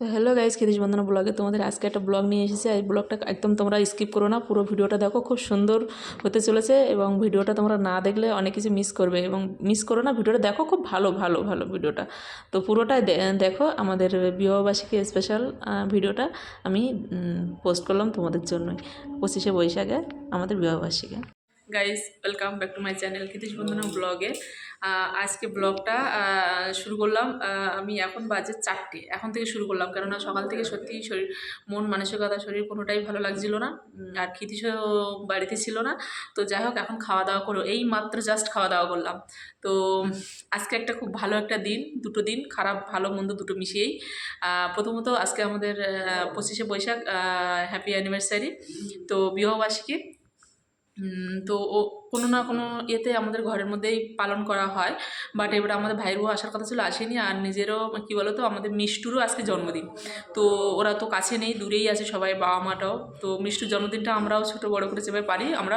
তো hello guys খেতিস বন্দনা ব্লগে তোমাদের আজকে একটা ব্লগ নিয়ে এসেছি। এই ব্লগটা একদম তোমরা স্কিপ করো না, পুরো ভিডিওটা দেখো, খুব সুন্দর হতে চলেছে এবং ভিডিওটা তোমরা না দেখলে অনেক কিছু মিস করবে এবং মিস করো না, ভিডিওটা দেখো খুব ভালো ভালো ভালো ভিডিওটা। তো পুরোটাই দেখো আমাদের বিবাহবার্ষিকী স্পেশাল ভিডিওটা আমি পোস্ট করলাম তোমাদের জন্যই। পঁচিশে বৈশাখে আমাদের বিবাহবার্ষিকী। Guys welcome back to my channel Kritish Bandhana ব্লগে আজকে ব্লগটা শুরু করলাম আমি এখন বাজে চারটে। এখন থেকে শুরু করলাম, কেননা সকাল থেকে সত্যিই শরীর, মন মানসিকতা, শরীর কোনোটাই ভালো লাগছিল না আর ক্ষিতিশও বাড়িতে ছিল না। তো যাই হোক, এখন খাওয়া দাওয়া করো। এই মাত্র জাস্ট খাওয়া দাওয়া করলাম। তো আজকে একটা খুব ভালো একটা দিন, দুটো দিন, খারাপ, ভালো, মন্দ দুটো মিশিয়েই। প্রথমত আজকে আমাদের পঁচিশে বৈশাখ হ্যাপি অ্যানিভার্সারি তো বিবাহবার্ষিকী তো ও কোনো না কোনো ইয়েতে আমাদের ঘরের মধ্যেই পালন করা হয়। বাট এবার আমাদের ভাইয়ের বউ আসার কথা ছিল আসেনি আর নিজেরও কী বলো তো আমাদের মিষ্টুরও আজকে জন্মদিন। তো ওরা তো কাছে নেই, দূরেই আছে সবাই, বাবা মাটাও। তো মিষ্টুর জন্মদিনটা আমরাও ছোটো বড়ো করে যেভাবে পারি, আমরা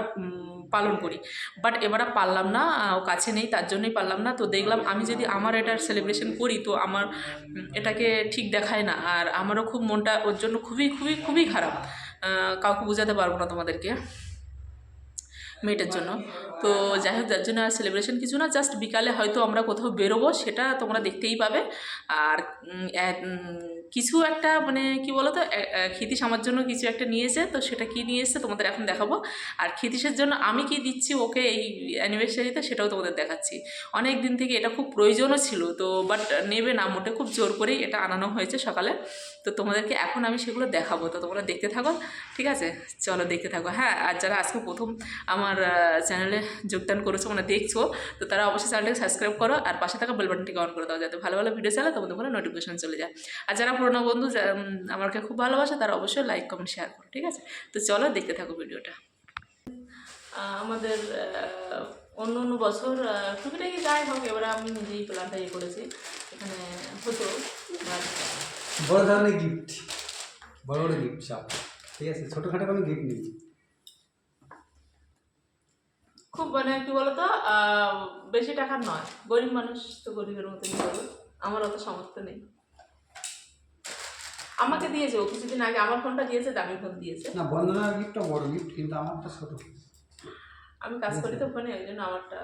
পালন করি। বাট এবার পারলাম না, ও কাছে নেই, তার জন্যই পারলাম না। তো দেখলাম আমি যদি আমার এটার সেলিব্রেশন করি, তো আমার এটাকে ঠিক দেখায় না। আর আমারও খুব মনটা, ওর জন্য খুবই খুবই খুবই খারাপ। কাউকে বোঝাতে পারব না তোমাদেরকে। মেয়েটার জন্য। তো যাই হোক, যার জন্য আর সেলিব্রেশন কিছু না জাস্ট বিকালে হয়তো আমরা কোথাও বেরোবো, সেটা তোমরা দেখতেই পাবে। আর কিছু একটা মানে কি বলো তো ক্ষিতিশ আমার জন্য কিছু একটা নিয়েছে তো সেটা কি নিয়ে এসেছে তোমাদের এখন দেখাবো। আর ক্ষিতিশের জন্য আমি কি দিচ্ছি ওকে এই অ্যানিভার্সারিতে সেটাও তোমাদের দেখাচ্ছি। অনেক দিন থেকে এটা খুব প্রয়োজনও ছিল, তো বাট নেবে না, মোটে খুব জোর করেই এটা আনানো হয়েছে সকালে। তো তোমাদেরকে এখন আমি সেগুলো দেখাবো, তো তোমরা দেখতে থাকো, ঠিক আছে? চলো দেখতে থাকো। হ্যাঁ আর যারা আজকে প্রথম আমার চ্যানেলে যোগদান করেছ মানে দেখছ, তো তারা অবশ্যই চ্যানেলটাকে সাবস্ক্রাইব করো আর পাশে থাকা বেল বাটনটিকে অন করে দাও, যাতে ভালো ভালো ভিডিও চালে তোমাদের ফোনে নোটিফিকেশন চলে যায়। আর যারা পুরোনো বন্ধু আমাকে খুব ভালোবাসে, তারা অবশ্যই লাইক কমেন্ট শেয়ার করো, ঠিক আছে? তো চলো দেখতে থাকো ভিডিওটা আমাদের অন্য অন্য বছর টুকিটাকি যাই হোক, এবারে আমি নিজেই প্ল্যানটা ইয়ে করেছি। এখানে হতো বড় ধরনের গিফট বড় বড় গিফট সব। ঠিক আছে, ছোটোখাটো কোনো গিফট নেই। খুব মানে কি বলতো বেশি টাকার নয়। গরিব মানুষ তো গরিবের মতনই করবে আমার অত সামর্থ্য নেই। আমাকে দিয়েছে ও কিছুদিন আগে আমার ফোনটা দিয়েছে দামি ফোন দিয়েছে। না বন্ধনার গিফটটা বড় গিফট কিন্তু আমারটা ছোটো। আমি কাজ করি তো ফোনে ওই জন্য আমারটা।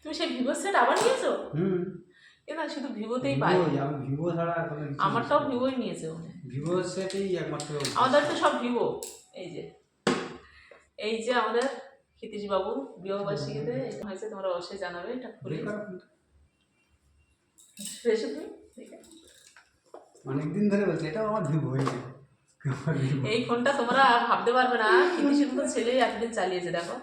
তুমি সেই ভিভো সেট আবার নিয়েছো? হুম। এ না শুধু ভিভোতেই পাই। ভিভো আমি ভিভো ছাড়া আমারটাও ভিভোই নিয়েছে। ভিভো সেটেই একমাত্র আমাদের তো সব ভিভো এই যে। এই যে আমাদের ক্ষিতীশ বাবু বিবাহবার্ষিকীতে এটা হয়েছে তোমরা অবশ্যই জানাবে এটা খুলে অনেকদিন ধরে বলছে এটাও আমার ভিভো হয়েছে এই ফোনটা তোমরা ভাবতে পারবে না কিন্তু মতো ছেলেই এতদিন চালিয়েছে দেখো।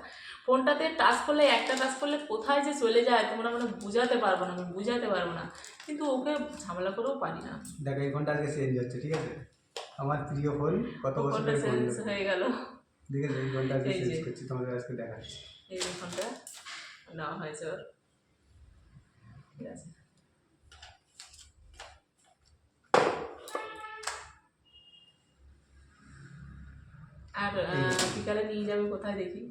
ফোনটাতে টাচ করলে একটা টাচ করলে কোথায় যে চলে যায় তোমরা মানে বুঝাতে পারব না আমি বুঝাতে পারব না। কিন্তু ওকে ঝামেলা করেও পারি না। দেখো এই ফোনটা আজকে চেঞ্জ হচ্ছে ঠিক আছে? আমার প্রিয় ফোন কত চেঞ্জ হয়ে গেল। আছে এই ফোনটা আজকে এই চেঞ্জ করছি তোমাদের আজকে দেখাচ্ছি। এই ফোনটা নেওয়া হয়েছে ওর। ঠিক আছে। আর আহ, বিকালে নিয়ে যাবে কোথায় দেখি?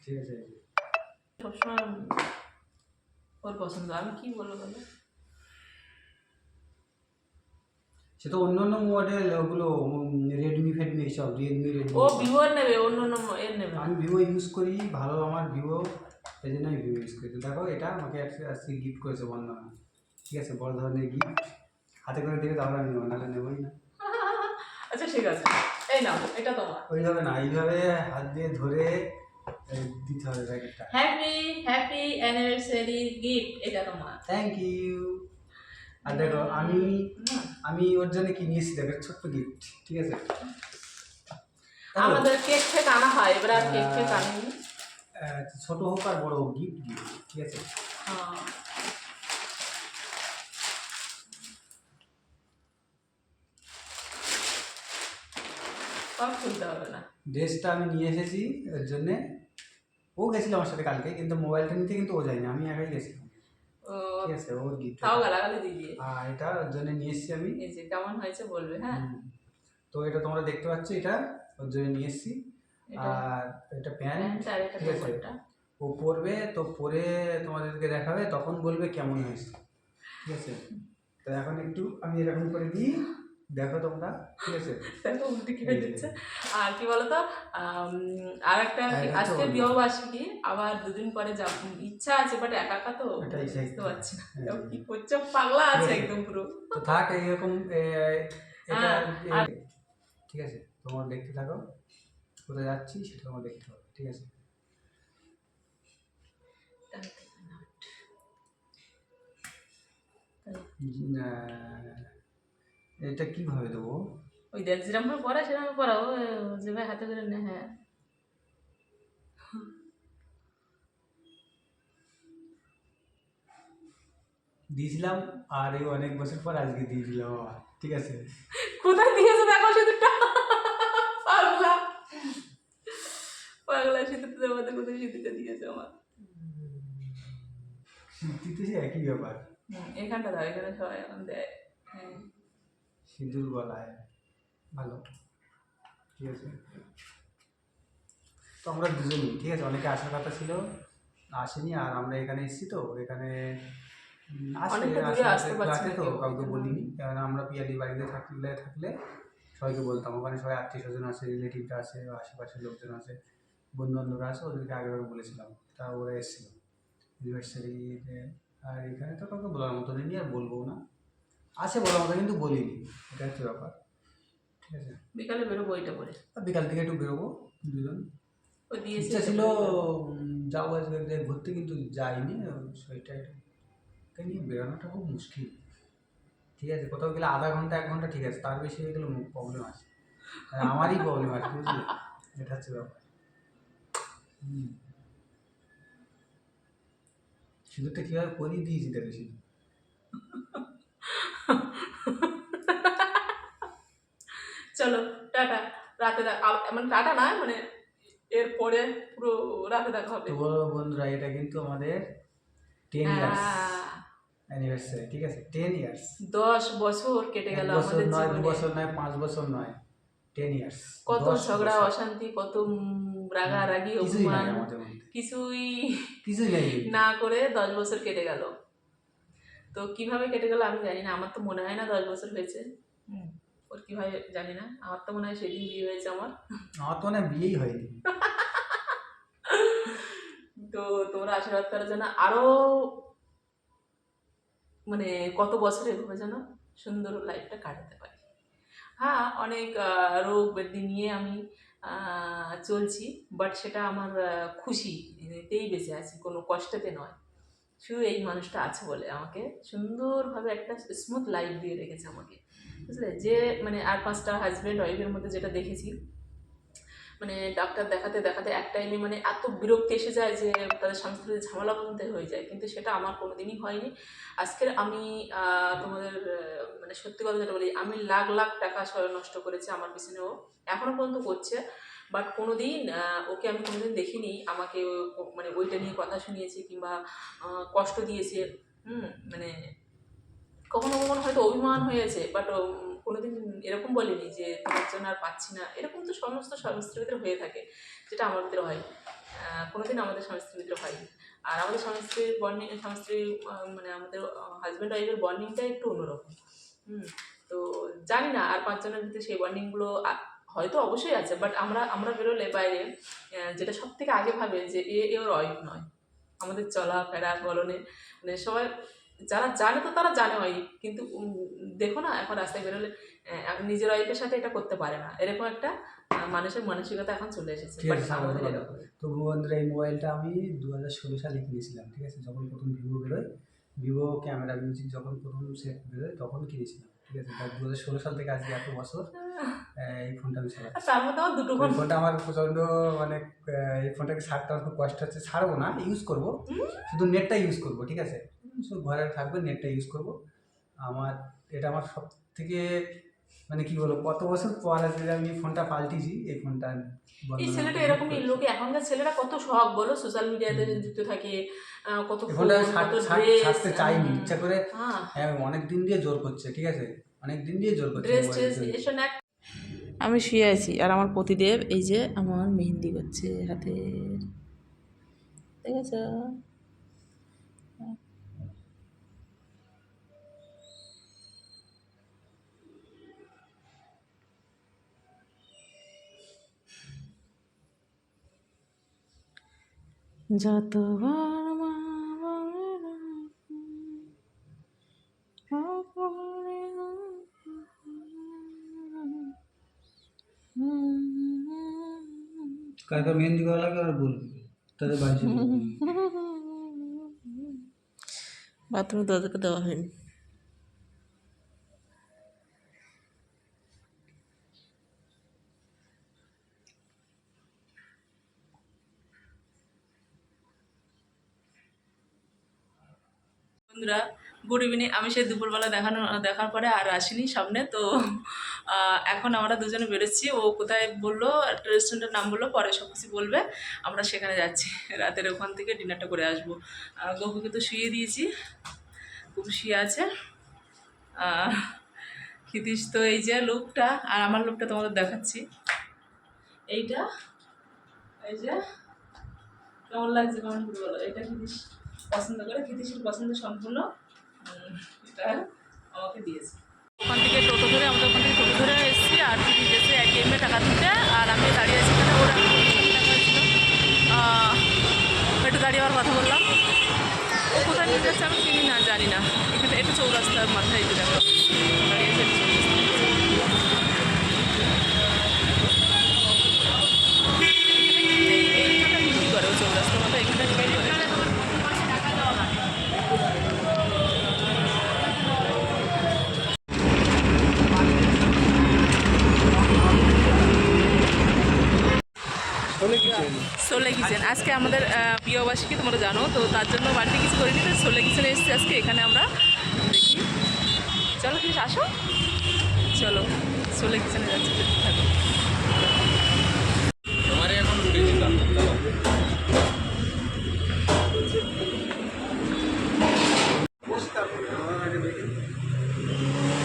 ঠিক আছে এই যে। সবসময় ওর পছন্দ। আমি কি বলব বলো? সে তো অন্য অন্য মডেল ওগুলো রেডমি ফেডমি সব রিয়েলমি রেডমি ও ভিভো নেবে অন্য অন্য এর নেবে। আমি ভিভো ইউজ করি ভালো আমার ভিভো এই জন্য আমি ভিভো ইউজ করি। তো দেখো এটা আমাকে আজকে গিফট করেছে বন্ধনা ঠিক আছে বড় ধরনের গিফট হাতে করে দেবে তাহলে আমি নেব নাহলে নেবোই। না আচ্ছা ঠিক আছে। এই নাও এটা তোমার। ওইভাবে না এইভাবে হাত দিয়ে ধরে দিতে হবে প্যাকেটটা। হ্যাপি হ্যাপি অ্যানিভার্সারি গিফট এটা তোমার। থ্যাংক ইউ আর দেখো আমি আমি ওর জন্য কি নিয়েছি? দেখো ছোট্ট গিফট ঠিক আছে? আমাদের কেক ফেক আনা হয় এবার আর কেক ফেক আনিনি ছোট হোক আর বড় হোক গিফট গিফট ঠিক আছে? ড্রেসটা আমি নিয়ে এসেছি ওর জন্যে। ও গেছিল আমার সাথে কালকে কিন্তু মোবাইলটা নিতে কিন্তু ও যায়নি আমি একাই গেছিলাম। ঠিক আছে ওর গিফট তাও গালাগালি দিয়ে দিয়ে এটা ওর জন্য নিয়ে এসেছি আমি। এই যে কেমন হয়েছে বলবে হ্যাঁ। তো এটা তোমরা দেখতে পাচ্ছ এটা ওর জন্য নিয়ে এসেছি। আর এটা প্যান্ট। ঠিক আছে। ও পরবে তো পরে তোমাদেরকে দেখাবে তখন বলবে কেমন হয়েছে। ঠিক আছে? তো এখন একটু আমি এরকম করে দিই। দেখো তোমরা ঠিক আছে? দেখো উল্টে খেয়ে দিচ্ছে। আর কি বলতো আর একটা হ্যাঁ, আজকে। বিবাহবার্ষিকী আবার দুদিন পরে যাব ইচ্ছা আছে বাট একা একা তো। বুঝতে পারছি না। হ্যাঁ। কি করছে? পাগলা আছে একদম পুরো। তো থাক এইরকম হ্যাঁ, ঠিক আছে তোমার দেখতে থাকো। কোথায় যাচ্ছি সেটা তোমার দেখতে হবে ঠিক আছে? আহ, এটা কীভাবে দেবো? ওই দেখ যেরকম পড়া সেরকম পড়াও। যে ভাই হাতে করে নে হ্যাঁ। দিয়েছিলাম আর এই অনেক বছর পর আজকে দিয়েছিলাম আবার ঠিক আছে? কোথায় দিয়েছে দেখো সিঁদুরটা? পাগলা। পাগলা সিঁদুর দেওয়া কোথায় সিঁদুরটা দিয়েছে আমার। সে একই ব্যাপার। এখানটা দাও এখানে সবাই এখন দেয়। হ্যাঁ। সিঁদুর গলায় ভালো। ঠিক আছে? তো আমরা দুজনই ঠিক আছে? অনেকে আসার কথা ছিল আসেনি আর আমরা এখানে এসেছি তো এখানে তো কাউকে বলিনি কারণ আমরা পিয়ালি বাড়িতে থাকলে থাকলে সবাইকে বলতাম। ওখানে সবাই আত্মীয় স্বজন আছে রিলেটিভরা আছে আশেপাশের লোকজন আছে বন্ধু বান্ধবরা আছে ওদেরকে আগেবার বলেছিলাম। তা ওরা এসেছিল। ইউনিভার্সিটিতে আর এখানে তো কাউকে বলার মতো নেই আর বলব না। আছে বলার মতো কিন্তু বলিনি। এটা হচ্ছে ব্যাপার। ঠিক আছে? বিকালে বেরো বইটা পড়ে আর বিকাল থেকে একটু বেরোবো দুজন। ওই ইচ্ছা ছিল যাব আজকে ঘুরতে কিন্তু যাইনি। শরীরটা একটু নিয়ে বেরোনোটা খুব মুশকিল। ঠিক আছে? কোথাও গেলে আধা ঘণ্টা এক ঘণ্টা ঠিক আছে। তার বেশি হয়ে গেলে প্রবলেম আছে। আর আমারই প্রবলেম আছে বুঝলি? এটা হচ্ছে ব্যাপার। হুম। সিঁদুরটা কীভাবে করিয়ে দিয়েছি দেখো সিঁদুর? চলো টাটা। রাতে মানে টাটা না মানে এরপরে পুরো রাতে দেখা হবে। তো বলো বন্ধুরা এটা কিন্তু আমাদের টেন ইয়ার্স অ্যানিভার্সারি ঠিক আছে? টেন ইয়ার্স দশ বছর কেটে গেল আমাদের নয় দু বছর নয় পাঁচ বছর নয় টেন ইয়ার্স কত ঝগড়া অশান্তি কত রাগারাগি অভিমান কিছুই কিছুই না করে দশ বছর কেটে গেল। তো কীভাবে কেটে গেল আমি জানি না। আমার তো মনে হয় না দশ বছর হয়েছে। ওর কীভাবে জানি না। আমার তো মনে হয় সেদিন বিয়ে হয়েছে আমার। আমার তো মানে বিয়েই হয়নি। তো তোমরা আশীর্বাদ করার জন্য আরও মানে কত বছর এভাবে যেন সুন্দর লাইফটা কাটাতে পারি। হ্যাঁ অনেক রোগ ব্যাধি নিয়ে আমি চলছি বাট সেটা আমার খুশি। এতেই বেঁচে আছি। কোনো কষ্টেতে নয়। শুধু এই মানুষটা আছে বলে আমাকে সুন্দরভাবে একটা স্মুথ লাইফ দিয়ে রেখেছে আমাকে। বুঝলে? যে মানে আর পাঁচটা হাজব্যান্ড ওয়াইফের মধ্যে যেটা দেখেছি মানে ডাক্তার দেখাতে দেখাতে এক টাইমে মানে এত বিরক্তি এসে যায় যে তাদের স্বামী স্ত্রীর ঝামেলা পর্যন্ত হয়ে যায়। কিন্তু সেটা আমার কোনোদিনই হয়নি। আজকের আমি তোমাদের মানে সত্যি কথা যেটা বলি, আমি লাখ লাখ টাকা নষ্ট করেছি আমার পিছনেও এখনও পর্যন্ত করছে। বাট কোনো দিন ওকে আমি কোনো দিন দেখিনি। আমাকে মানে ওইটা নিয়ে কথা শুনিয়েছে কিংবা কষ্ট দিয়েছে। হুম মানে কখনো কখনো হয়তো অভিমান হয়েছে। বাট কোনোদিন এরকম বলেনি যে তোমার জন্য আর পাচ্ছি না। এরকম তো সমস্ত ভিতরে হয়ে থাকে, যেটা আমার ভিতরে হয়। কোনোদিন আমাদের স্ত্রীর ভিতরে হয়নি আর আমাদের বন্ডিং স্বামী স্ত্রী মানে আমাদের হাজব্যান্ড ওয়াইফের বন্ডিংটা একটু অন্যরকম। হুম, তো জানি না আর পাঁচজনের ভিতরে সেই বন্ডিংগুলো হয়তো অবশ্যই আছে বাট আমরা আমরা বেরোলে বাইরে যেটা সব থেকে আগে ভাবে যে এ এ ওর নয়। আমাদের চলা চলাফেরা বলনে মানে সবাই যারা জানে তো তারা জানে ওয়াইফ কিন্তু দেখো না এখন রাস্তায় বেরোলে নিজের ওয়াইফের সাথে এটা করতে পারে না। এরকম একটা মানুষের মানসিকতা এখন চলে এসেছে তো বন্ধুরা এই মোবাইলটা আমি দু হাজার ষোলো সালে কিনেছিলাম ঠিক আছে? যখন প্রথম ভিভো বেরোয় ভিভো ক্যামেরা মিউজিক যখন প্রথম সেট বেরোয় তখন কিনেছিলাম ঠিক আছে? দু হাজার ষোলো সাল থেকে আজকে এত বছর এই ফোনটা আমি তার মধ্যে আমার দুটো ফোন ফোনটা আমার প্রচণ্ড মানে এই ফোনটাকে ছাড়তে আমার খুব কষ্ট হচ্ছে। ছাড়বো না ইউজ করব। শুধু নেটটা ইউজ করব ঠিক আছে? শুধু ঘরে থাকবে নেটটা ইউজ করব। আমার এটা আমার সব থেকে মানে কি বলব কত বছর পর আজকে আমি ফোনটা পাল্টিছি এই ফোনটা এই ছেলেটা এরকমই লোকে এখনকার ছেলেরা কত শখ বলো সোশ্যাল মিডিয়াতে যুক্ত থাকে কত ফোনটা ছাড়তে চাইনি ইচ্ছা করে হ্যাঁ। হ্যাঁ অনেক দিন দিয়ে জোর করছে ঠিক আছে? অনেক দিন দিয়ে জোর করছে ড্রেস এসব আমি শুয়ে আছি আর আমার পতিদেব এই যে আমার মেহেন্দি করছে হাতে। ঠিক আছে যতবার মা দরজাকে না, অপরে কার কার মেহেন্দি করা লাগে আর বলবি? তাদের বাড়ি বাথরুমে দরজাটা দেওয়া হয়নি। বন্ধুরা গুড ইভিনিং আমি সেই দুপুরবেলা দেখানো দেখার পরে আর আসিনি সামনে তো এখন আমরা দুজনে বেরোচ্ছি। ও কোথায় বলল রেস্টুরেন্টের নাম বলল পরে সব কিছু বলবে। আমরা সেখানে যাচ্ছি। রাতের ওখান থেকে ডিনারটা করে আসব। গপুকে তো শুয়ে দিয়েছি। খুব শুয়ে আছে। আহ, ক্ষিতীশ তো এই যে লুকটা আর আমার লুকটা তোমাদের দেখাচ্ছি। এইটা এই যে কেমন লাগছে কমেন্ট করে বলো এটা ক্ষিতীশ। পছন্দ করে ক্ষিতীশের পছন্দ সম্পূর্ণ আমাকে দিয়েছে। ওখান থেকে টোটো ধরে, আমাদের ওখান থেকে টোটো ধরে এসেছি, আর ক্ষিতীশ এসে এটিএমে টাকা তুলতে আর আমি দাঁড়িয়ে আছি এখানে, ওরা একটু দাঁড়িয়ে আবার কথা বললাম। ও কোথায় নিয়ে যাচ্ছে আমি চিনি না, জানি না। এখানে, এটা চৌরাস্তার মাথায় যে দেখো একটু চৌরাস্তার এই- এইখানটা বিক্রি করে ও চৌরাস্তার মাথায় এখানটা বিক্রি করে তাহলে কি চাই সোলে কিচেন আজকে আমাদের প্রিয়বাসীকে তোমরা জানো তো তার জন্য বাড়িতে কিছু করিনি তো সোলে কিচেনে এসেছি আজকে এখানে আমরা দেখি। চলো প্লিজ আসো। চলো সোলে কিচেনে যাচ্ছি থাকো।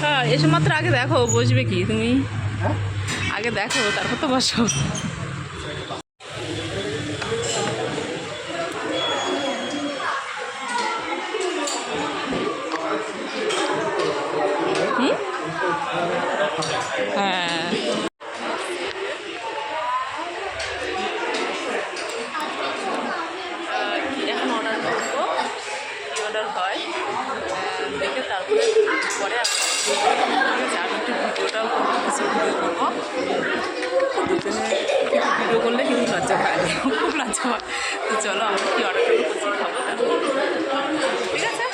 হ্যাঁ এসব মাত্র আগে দেখো বসবে কি তুমি? হ্যাঁ? আগে দেখো তারপর তো বসো তো চলো আমরা কি অর্ডার করব করছি খাব তারপর ঠিক আছে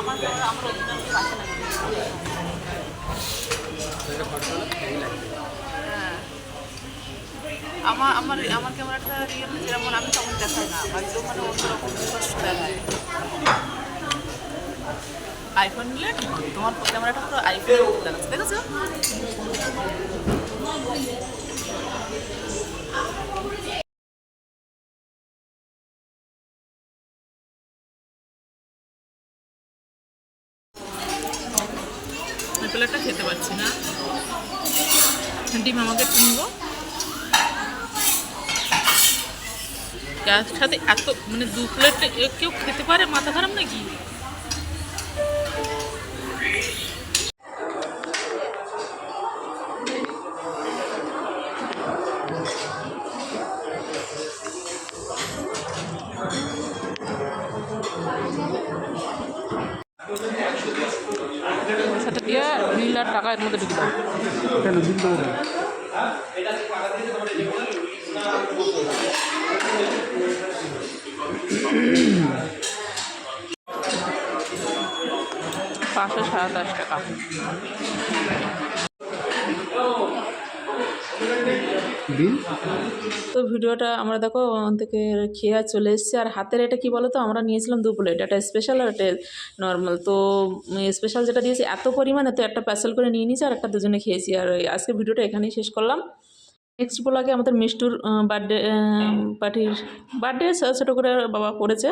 আমার আমার আমার আমার আমার আমার ক্যামেরাটা রিয়েল যেমন আমি তেমন দেখাই না। একদম মানে অন্যরকম দেখায়। আইফোন নিলে তোমার ক্যামেরাটা পুরো আইফোন দেখাচ্ছে, দেখেছ? প্লেটটা খেতে পারছি না। ডিম আমাকে একটু নিবো। তার সাথে এত মানে দু প্লেট কেউ খেতে পারে? মাথা খারাপ নাকি? টাকা এর মধ্যে ঢুকে দাও। কেন? দেবো কেন? পাঁচশো সাতাশ টাকা। দিন। তো ভিডিওটা আমরা দেখো ওখান থেকে খেয়ে চলে এসেছি। আর হাতের এটা কি বলো তো আমরা নিয়েছিলাম দু প্লেট। একটা স্পেশাল আর নর্মাল তো স্পেশাল যেটা দিয়েছি, এত পরিমাণে তো একটা প্যাসেল করে নিয়ে নিয়েছি আর একটা দুজনে খেয়েছি। আর আজকে ভিডিওটা এখানেই শেষ করলাম। নেক্সট ব্লগে আমাদের মিষ্টুর বার্থডে পার্টির বার্থডে ছোটো করে বাবা করেছে।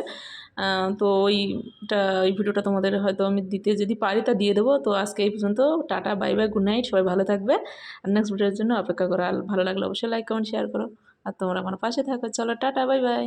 তো ওইটা, ওই ভিডিওটা তোমাদের হয়তো আমি দিতে যদি পারি তা দিয়ে দেবো। তো আজকে এই পর্যন্ত, tata bye bye good night সবাই ভালো থাকবে। আর নেক্সট ভিডিওর জন্য অপেক্ষা করো। ভালো লাগলে অবশ্যই লাইক কমেন্ট শেয়ার করো। আর তোমরা আমার পাশে থাকো। চলো, টাটা বাই বাই